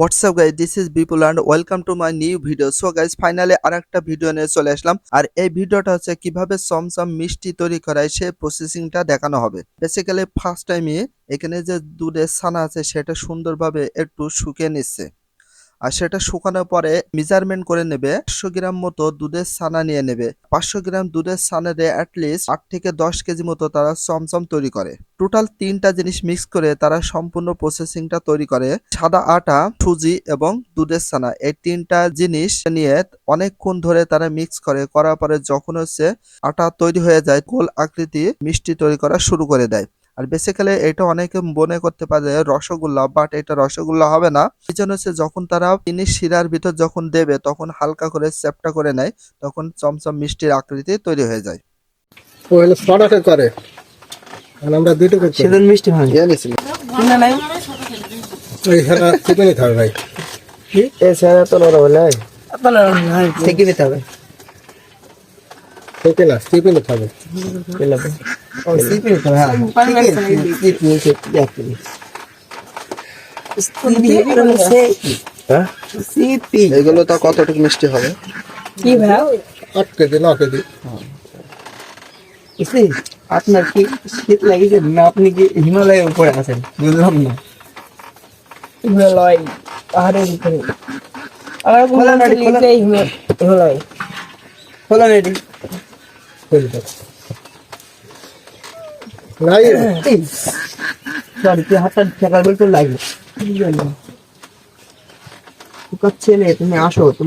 WhatsApp guys this is Bipul and welcome to my new video so guys finally আর একটা ভিডিও নিয়ে চলে আসলাম। আর এই ভিডিওটা হচ্ছে কীভাবে সমসম মিষ্টি তৈরি করায় সে প্রসেসিংটা দেখানো হবে। বেসিক্যালি ফার্স্ট টাইমে এখানে যে দুধের ছানা আছে, সেটা সুন্দরভাবে একটু শুকিয়ে নিচ্ছে। আর সেটা শুকানোর পরে মেজারমেন্ট করে নেবে। পাঁচশো গ্রাম মতো দুধের ছানা নিয়ে নেবে। পাঁচশো গ্রাম দুধের ছানা ছানারে অ্যাটলিস্ট আট থেকে দশ কেজি মতো তারা চমচম তৈরি করে। টোটাল তিনটা জিনিস মিক্স করে তারা সম্পূর্ণ প্রসেসিংটা তৈরি করে। সাদা আটা, সুজি এবং দুধের ছানা। এই তিনটা জিনিস নিয়ে অনেকক্ষণ ধরে তারা মিক্স করে। করার পরে যখন হচ্ছে আটা তৈরি হয়ে যায়, গোল আকৃতি মিষ্টি তৈরি করা শুরু করে দেয়। আর বেসিক্যালি এটা অনেকে মনে করতে পারে রসগোল্লা বাট এটা রসগোল্লা হবে না। এই জন্য হচ্ছে যখন তারা চিনি শিরার ভিতর যখন দেবে তখন হালকা করে চ্যাপটা করে নেয় তখন চমচম মিষ্টির আকৃতি তৈরি হয়ে যায়। করে। আমরা দুটো মিষ্টি হয়। নাই? হবে ভাই। তো নরম থেকে নিতে হবে। চেপে না চেপে নিতে হবে পেলাবে ও সিপি নিতে হবে হ্যাঁ সিপি নিতে দেখতে হ্যাঁ এগুলো তা কতটুকু মিষ্টি হবে কি ভাই আট কেজি ন কেজি আপনার কি শীত লাগিয়েছে না আপনি কি হিমালয়ের উপরে আছেন বুঝলাম না হিমালয় পাহাড়ের উপরে আমার। হিমালয় খোলা রেডি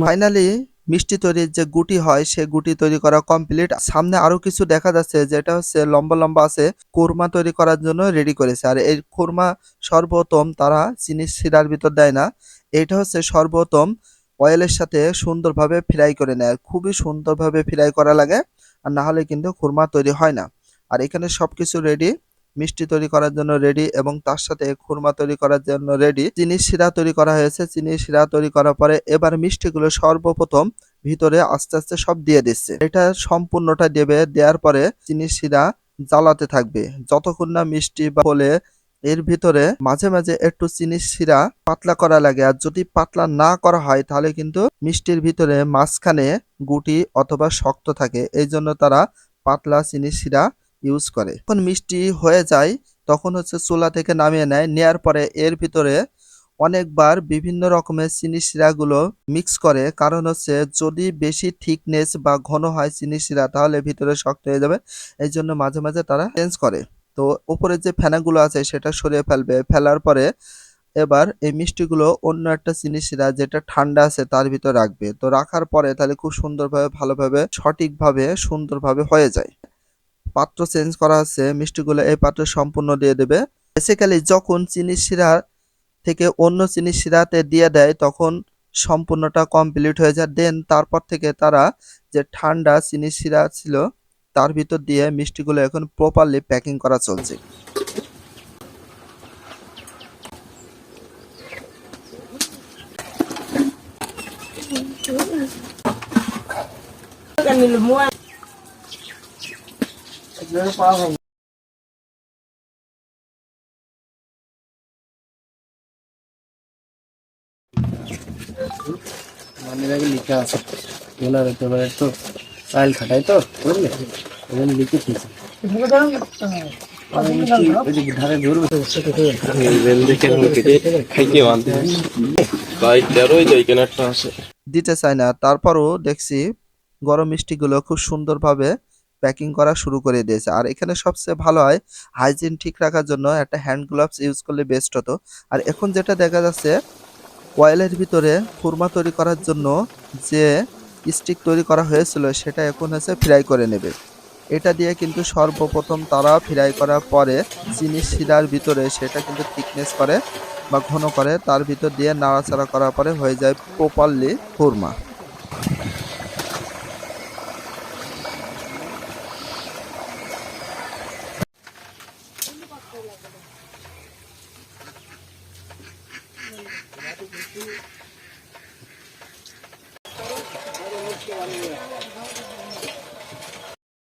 ফাইনালি মিষ্টি তৈরির যে গুটি হয়, সে গুটি তৈরি করা কমপ্লিট সামনে আরও কিছু দেখা যাচ্ছে, যেটা হচ্ছে লম্বা লম্বা আছে কোরমা তৈরি করার জন্য রেডি করেছে। আর এই কোরমা সর্বপ্রথম তারা চিনি শিরার ভিতর দেয় না। এটা হচ্ছে সর্বপ্রথম অয়েলের সাথে সুন্দরভাবে ফ্রাই করে নেয়। খুবই সুন্দরভাবে ফ্রাই করা লাগে। আর না হলে কিন্তু খুরমা তৈরি হয় না। আর এখানে সবকিছু রেডি মিষ্টি তৈরি করার জন্য রেডি এবং তার সাথে খুরমা তৈরি করার জন্য রেডি চিনি শিরা তৈরি করা হয়েছে। চিনি শিরা তৈরি করার পরে এবার মিষ্টিগুলো সর্বপ্রথম ভিতরে আস্তে আস্তে সব দিয়ে দিচ্ছে। এটা সম্পূর্ণটা দেবে, দেওয়ার পরে চিনি শিরা জ্বালাতে থাকবে। যতক্ষণ না মিষ্টি বা বলে এর ভিতরে মাঝে মাঝে একটু চিনি শিরা পাতলা করা লাগে। আর যদি পাতলা না করা হয়, তাহলে কিন্তু মিষ্টির ভিতরে মাঝখানে গুটি অথবা শক্ত থাকে। এই জন্য তারা পাতলা চিনি শিরা ইউজ করে। যখন মিষ্টি হয়ে যায়, তখন হচ্ছে চুলা থেকে নামিয়ে নেয়। নেয়ার পরে এর ভিতরে অনেকবার বিভিন্ন রকমের চিনি শিরাগুলো মিক্স করে। কারণ হচ্ছে যদি বেশি থিকনেস বা ঘন হয় চিনি শিরা, তাহলে ভিতরে শক্ত হয়ে যাবে। এই জন্য মাঝে মাঝে তারা চেঞ্জ করে। তো উপরে যে ফেনাগুলো আছে সেটা সরিয়ে ফেলবে। ফেলার পরে এবার এই মিষ্টিগুলো অন্য একটা চিনি শিরা যেটা ঠান্ডা আছে তার ভিতর রাখবে। তো রাখার পরে তাহলে খুব সুন্দরভাবে, ভালোভাবে, সঠিকভাবে, সুন্দরভাবে হয়ে যায়। পাত্র চেঞ্জ করা আছে, মিষ্টিগুলো এই পাত্রে সম্পূর্ণ দিয়ে দেবে। বেসিক্যালি যখন চিনি শিরা থেকে অন্য চিনি শিরাতে দিয়ে দেয় তখন সম্পূর্ণটা কমপ্লিট হয়ে যায়। দেন তারপর থেকে তারা যে ঠান্ডা চিনি শিরা ছিল তার ভিতর দিয়ে মিষ্টিগুলো এখন প্রপারলি প্যাকিং করা চলছে। মানে লিখা আছে। একেবারে তো চাইল খাটাই তো বুঝলে? লিখে ওই যে ধারে ধরবে। দিতে চায় না তারপরও দেখছি গরম মিষ্টিগুলো খুব সুন্দরভাবে প্যাকিং করা শুরু করে দিয়েছে। আর এখানে সবচেয়ে ভালো হয় হাইজিন ঠিক রাখার জন্য একটা হ্যান্ড গ্লাভস ইউজ করলে বেস্ট হতো। আর এখন যেটা দেখা যাচ্ছে অয়েলের ভিতরে খুরমা তৈরি করার জন্য যে স্টিক তৈরি করা হয়েছিল, সেটা এখন হচ্ছে ফ্রাই করে নেবে এটা দিয়ে কিন্তু সর্বপ্রথম তারা ফ্রাই করার পরে চিনি শিলার ভিতরে সেটা কিন্তু থিকনেস করে বা ঘন করে, তার ভিতর দিয়ে নাড়াচাড়া করার পরে হয়ে যায় প্রপারলি খুরমা